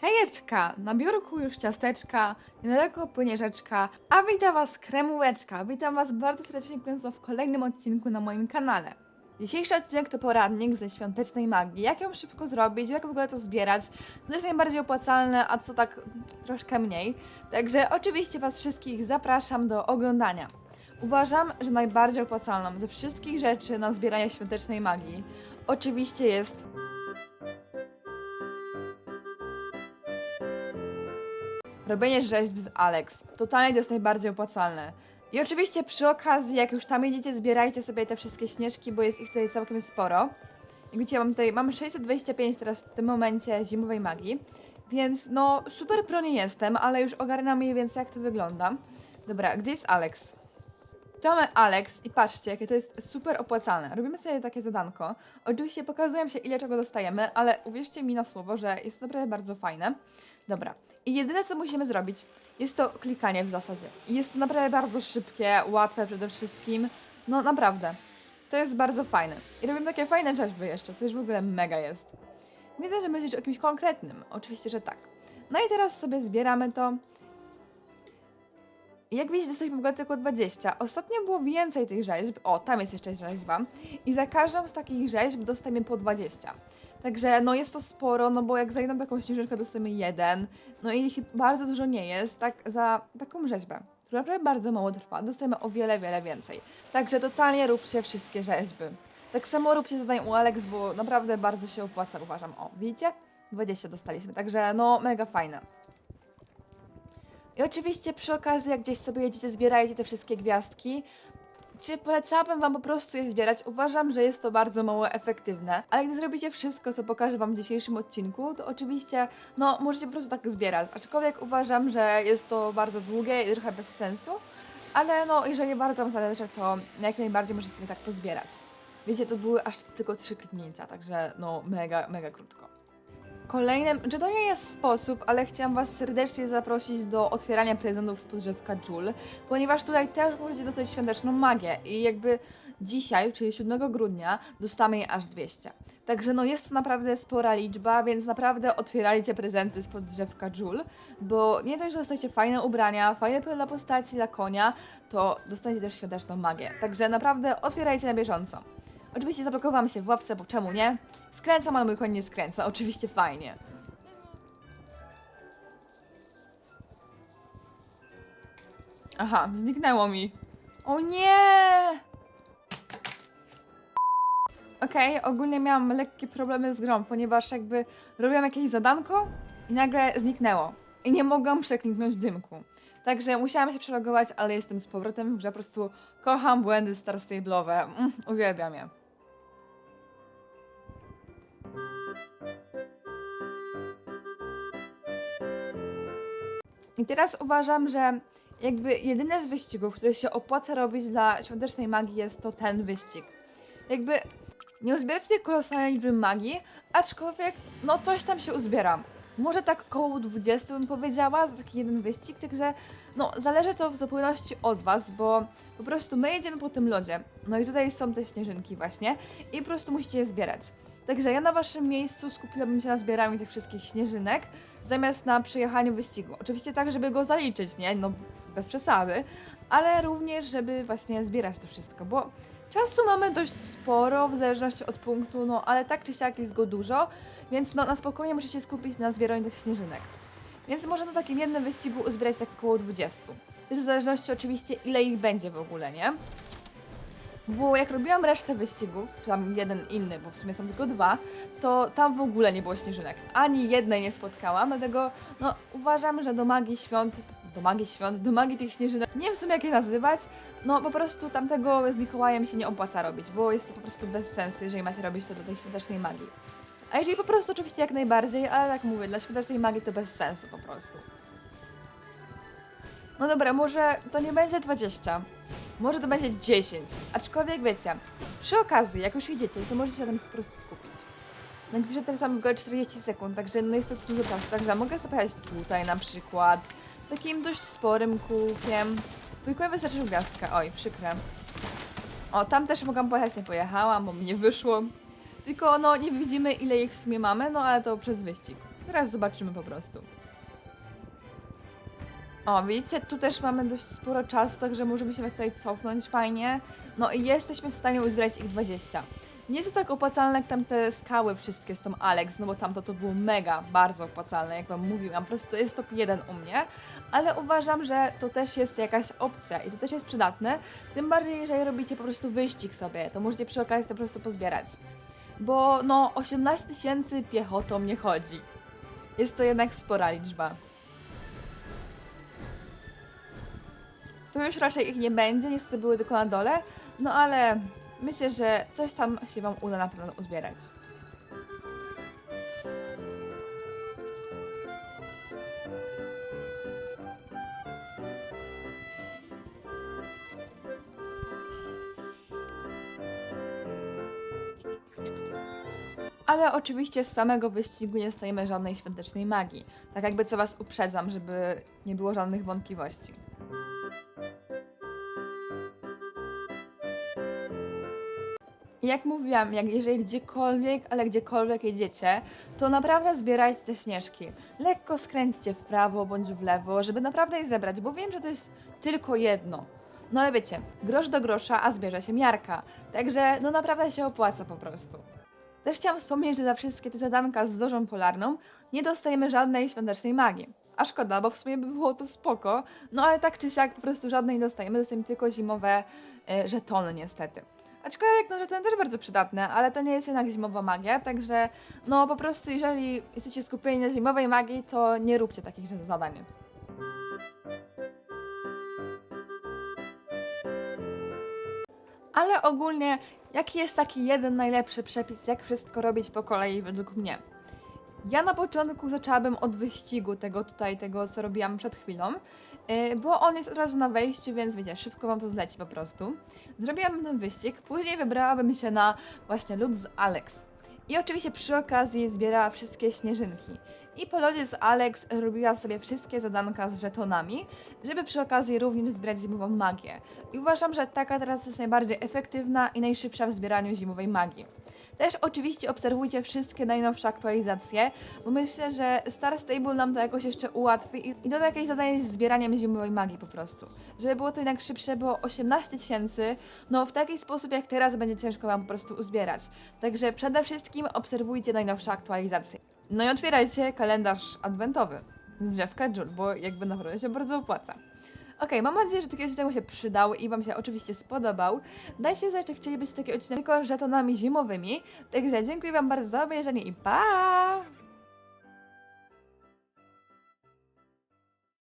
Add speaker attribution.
Speaker 1: Hejeczka! Na biurku już ciasteczka, niedaleko płynie rzeczka, a witam was kremułeczka. Witam was bardzo serdecznie w kolejnym odcinku na moim kanale. Dzisiejszy odcinek to poradnik ze świątecznej magii. Jak ją szybko zrobić, jak w ogóle to zbierać, co jest najbardziej opłacalne, a co tak troszkę mniej. Także oczywiście was wszystkich zapraszam do oglądania. Uważam, że najbardziej opłacalną ze wszystkich rzeczy na zbieranie świątecznej magii oczywiście jest robienie rzeźb z Alex. Totalnie to jest najbardziej opłacalne. I oczywiście przy okazji, jak już tam jedziecie, zbierajcie sobie te wszystkie śnieżki, bo jest ich tutaj całkiem sporo. Jak widzicie, mam tutaj, mam 625 teraz w tym momencie zimowej magii, więc no super pro nie jestem, ale już ogarniam mniej więcej jak to wygląda. Dobra, gdzie jest Alex? Mamy Alex i patrzcie, jakie to jest super opłacalne. Robimy sobie takie zadanko. Oczywiście pokazuję się, ile czego dostajemy, ale uwierzcie mi na słowo, że jest naprawdę bardzo fajne. Dobra. I jedyne, co musimy zrobić, jest to klikanie w zasadzie. Jest to naprawdę bardzo szybkie, łatwe przede wszystkim. No naprawdę. To jest bardzo fajne. I robimy takie fajne rzeźby jeszcze, to już w ogóle mega jest. Widzę, że myślisz o kimś konkretnym. Oczywiście, że tak. No i teraz sobie zbieramy to. Jak widzicie, dostaliśmy w ogóle tylko 20. Ostatnio było więcej tych rzeźb. O, tam jest jeszcze rzeźba. I za każdą z takich rzeźb dostajemy po 20. Także no jest to sporo, no bo jak za jedną taką śnieżynkę dostajemy jeden. No i ich bardzo dużo nie jest, tak za taką rzeźbę. Która naprawdę bardzo mało trwa, dostajemy o wiele, wiele więcej. Także totalnie róbcie wszystkie rzeźby. Tak samo róbcie zadań u Alex, bo naprawdę bardzo się opłaca, uważam. O, widzicie? 20 dostaliśmy, także no mega fajne. I oczywiście przy okazji, jak gdzieś sobie jedziecie, zbierajcie te wszystkie gwiazdki. Czy polecałabym Wam po prostu je zbierać? Uważam, że jest to bardzo mało efektywne, ale gdy zrobicie wszystko, co pokażę Wam w dzisiejszym odcinku, to oczywiście, no, możecie po prostu tak zbierać. Aczkolwiek uważam, że jest to bardzo długie i trochę bez sensu, ale no, jeżeli bardzo Wam zależy, to jak najbardziej możecie sobie tak pozbierać. Wiecie, to były aż tylko trzy kliknięcia, także no, mega, mega krótko. Kolejnym, że to nie jest sposób, ale chciałam Was serdecznie zaprosić do otwierania prezentów z podrzewka Jul, ponieważ tutaj też możecie dostać świąteczną magię i jakby dzisiaj, czyli 7 grudnia, dostamy jej aż 200. Także no jest to naprawdę spora liczba, więc naprawdę otwierajcie prezenty z podrzewka Jul, bo nie dość, że dostajecie fajne ubrania, fajne dla postaci, dla konia, to dostaniecie też świąteczną magię. Także naprawdę otwierajcie na bieżąco. Oczywiście zablokowałam się w ławce, bo czemu nie? Skręcam, ale mój koń nie skręca. Oczywiście fajnie. Aha, zniknęło mi. O nie! Okej, ogólnie miałam lekkie problemy z grą, ponieważ jakby robiłam jakieś zadanko i nagle zniknęło. I nie mogłam przekliknąć dymku. Także musiałam się przelogować, ale jestem z powrotem grze. Po prostu kocham błędy Star Stable'owe. Mm, uwielbiam je. I teraz uważam, że jakby jedyne z wyścigów, które się opłaca robić dla świątecznej magii jest to ten wyścig. Jakby nie uzbieracie tej kolosalnej liczby magii, aczkolwiek no coś tam się uzbiera. Może tak koło 20 bym powiedziała za taki jeden wyścig, także no zależy to w zupełności od was, bo po prostu my jedziemy po tym lodzie. No i tutaj są te śnieżynki właśnie i po prostu musicie je zbierać. Także ja na waszym miejscu skupiłabym się na zbieraniu tych wszystkich śnieżynek, zamiast na przejechaniu wyścigu. Oczywiście tak, żeby go zaliczyć, nie? No, bez przesady, ale również, żeby właśnie zbierać to wszystko, bo czasu mamy dość sporo, w zależności od punktu, no ale tak czy siak jest go dużo, więc no na spokojnie musicie się skupić na zbieraniu tych śnieżynek. Więc można na takim jednym wyścigu uzbierać tak około 20. Też w zależności oczywiście ile ich będzie w ogóle, nie? Bo jak robiłam resztę wyścigów, czy tam jeden inny, bo w sumie są tylko dwa, to tam w ogóle nie było śnieżynek. Ani jednej nie spotkałam, dlatego no, uważam, że do magii świąt, do magii świąt, do magii tych śnieżynek, nie wiem w sumie jak je nazywać, no po prostu tamtego z Mikołajem się nie opłaca robić, bo jest to po prostu bez sensu, jeżeli macie robić to do tej świątecznej magii. A jeżeli po prostu oczywiście jak najbardziej, ale tak mówię, dla świątecznej magii to bez sensu po prostu. No dobra, może to nie będzie 20. Może to będzie 10. Aczkolwiek wiecie, przy okazji, jak już idziecie, to możecie się tam po prostu skupić. No jak piszę teraz mam w ogóle 40 sekund, także no jest to dużo czasu. Także mogę pojechać tutaj na przykład, takim dość sporym kółkiem. Wujkowi wystarczy gwiazdka. Oj, przykre. O, tam też mogłam pojechać, nie pojechałam, bo mi nie wyszło. Tylko no nie widzimy ile ich w sumie mamy, no ale to przez wyścig. Teraz zobaczymy po prostu. O, widzicie, tu też mamy dość sporo czasu, także możemy się tutaj cofnąć fajnie. No i jesteśmy w stanie uzbierać ich 20. Nie jest tak opłacalne jak tam te skały wszystkie z tą Alex, no bo tamto to było mega, bardzo opłacalne, jak wam mówiłam. Po prostu to jest top 1 u mnie, ale uważam, że to też jest jakaś opcja i to też jest przydatne. Tym bardziej, jeżeli robicie po prostu wyścig sobie, to możecie przy okazji to po prostu pozbierać. Bo no 18 tysięcy piechotą nie chodzi. Jest to jednak spora liczba. Tu już raczej ich nie będzie, niestety były tylko na dole, no ale myślę, że coś tam się Wam uda na pewno uzbierać. Ale oczywiście z samego wyścigu nie dostajemy żadnej świątecznej magii. Tak jakby co Was uprzedzam, żeby nie było żadnych wątpliwości. Jak mówiłam, jak jeżeli gdziekolwiek, ale gdziekolwiek jedziecie, to naprawdę zbierajcie te śnieżki. Lekko skręćcie w prawo bądź w lewo, żeby naprawdę je zebrać, bo wiem, że to jest tylko jedno. No ale wiecie, grosz do grosza, a zbierze się miarka. Także no naprawdę się opłaca po prostu. Też chciałam wspomnieć, że za wszystkie te zadanka z zorzą polarną nie dostajemy żadnej świątecznej magii. A szkoda, bo w sumie by było to spoko, no ale tak czy siak po prostu żadnej nie dostajemy, dostajemy tylko zimowe e, żetony niestety. Aczkolwiek no, żetony też bardzo przydatne, ale to nie jest jednak zimowa magia, także no po prostu jeżeli jesteście skupieni na zimowej magii, to nie róbcie takich zadań. Ale ogólnie, jaki jest taki jeden najlepszy przepis, jak wszystko robić po kolei według mnie? Ja na początku zaczęłabym od wyścigu tego tutaj, tego co robiłam przed chwilą, yy, bo on jest od razu na wejściu, więc wiecie, szybko wam to zleci po prostu. Zrobiłabym ten wyścig, później wybrałabym się na właśnie lód z Alex. I oczywiście przy okazji zbierała wszystkie śnieżynki. I po lodzie z Alex robiła sobie wszystkie zadanka z żetonami, żeby przy okazji również zbierać zimową magię. I uważam, że taka teraz jest najbardziej efektywna i najszybsza w zbieraniu zimowej magii. Też oczywiście obserwujcie wszystkie najnowsze aktualizacje, bo myślę, że Star Stable nam to jakoś jeszcze ułatwi i, i doda jakieś zadanie z zbieraniem zimowej magii po prostu. Żeby było to jednak szybsze, bo 18 tysięcy, no w taki sposób jak teraz będzie ciężko wam po prostu uzbierać. Także przede wszystkim obserwujcie najnowsze aktualizacje. No i otwierajcie kalendarz adwentowy z drzewka Jul, bo jakby naprawdę się bardzo opłaca. Okej, mam nadzieję, że taki odcinek się przydał i Wam się oczywiście spodobał. Dajcie znać, czy chcielibyście taki odcinek tylko żetonami zimowymi. Także dziękuję Wam bardzo za obejrzenie i pa!